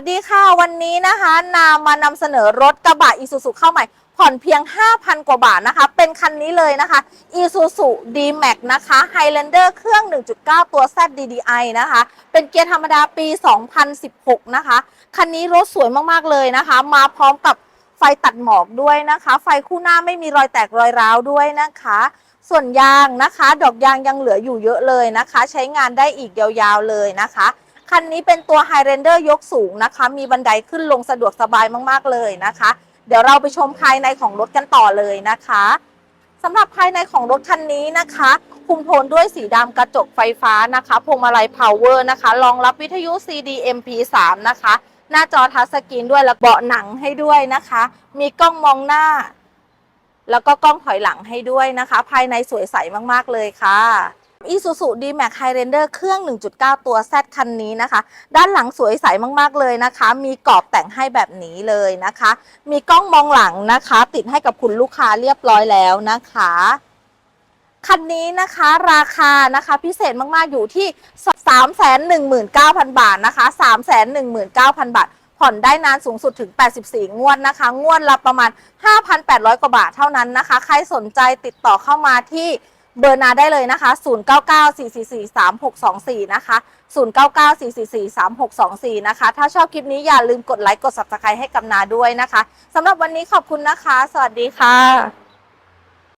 สดีค่ะ วันนี้นะคะนามานำเสนอรถกระบะ Isuzu เข้าใหม่ ผ่อนเพียง 5,000 กว่าบาทนะคะ เป็นคันนี้เลยนะคะ Isuzu D-Max นะคะ Highlander เครื่อง 1.9 ตัว Z DDI นะคะ เป็นเกียร์ธรรมดาปี 2016 นะคะ คันนี้รถสวยมากๆเลยนะคะ มาพร้อมกับไฟตัดหมอกด้วยนะคะ ไฟคู่หน้าไม่มีรอยแตกรอยร้าวด้วยนะคะ ส่วนยางนะคะ ดอกยางยังเหลืออยู่เยอะเลยนะคะ ใช้งานได้อีกยาวๆเลยนะคะ คันนี้เป็นตัว Highlander ยกสูงนะคะ มีบันไดขึ้นลงสะดวกสบายมากๆเลยนะคะ เดี๋ยวเราไปชมภายในของรถกันต่อเลยนะคะสำหรับภายในของรถคันนี้นะคะคุมโทนด้วยสีดำกระจกไฟฟ้านะคะพวงมาลัย power นะคะรองรับวิทยุ CD MP3 นะคะ หน้าจอทัชสกรีนด้วยแล้วเบาะหนังให้ด้วยนะคะ มีกล้องมองหน้า แล้วก็กล้องถอยหลังให้ด้วยนะคะ ภายในสวยใสมากๆเลยค่ะ Isuzu D-Max Highlander เครื่อง 1.9 ตัว Z คันนี้นะคะ ด้านหลังสวยใสมากๆเลยนะคะ มีกรอบแต่งให้แบบนี้เลยนะคะ มีกล้องมองหลังนะคะ ติดให้กับคุณลูกค้าเรียบร้อยแล้วนะคะคันนี้นะคะราคานะคะพิเศษมากๆอยู่ที่ 319,000 บาทนะคะ319,000 บาท ผ่อนได้นานสูงสุดถึง 84 งวดนะคะ งวดละประมาณ 5,800 กว่าบาทเท่านั้นนะคะ ใครสนใจติดต่อเข้ามาที่ เบอร์นาได้เลยนะคะ 0994443624 นะคะ 0994443624 นะคะ ถ้าชอบคลิปนี้อย่าลืมกดไลค์ กด subscribe ให้กับนาด้วยนะคะ สำหรับวันนี้ขอบคุณนะคะ สวัสดีค่ะ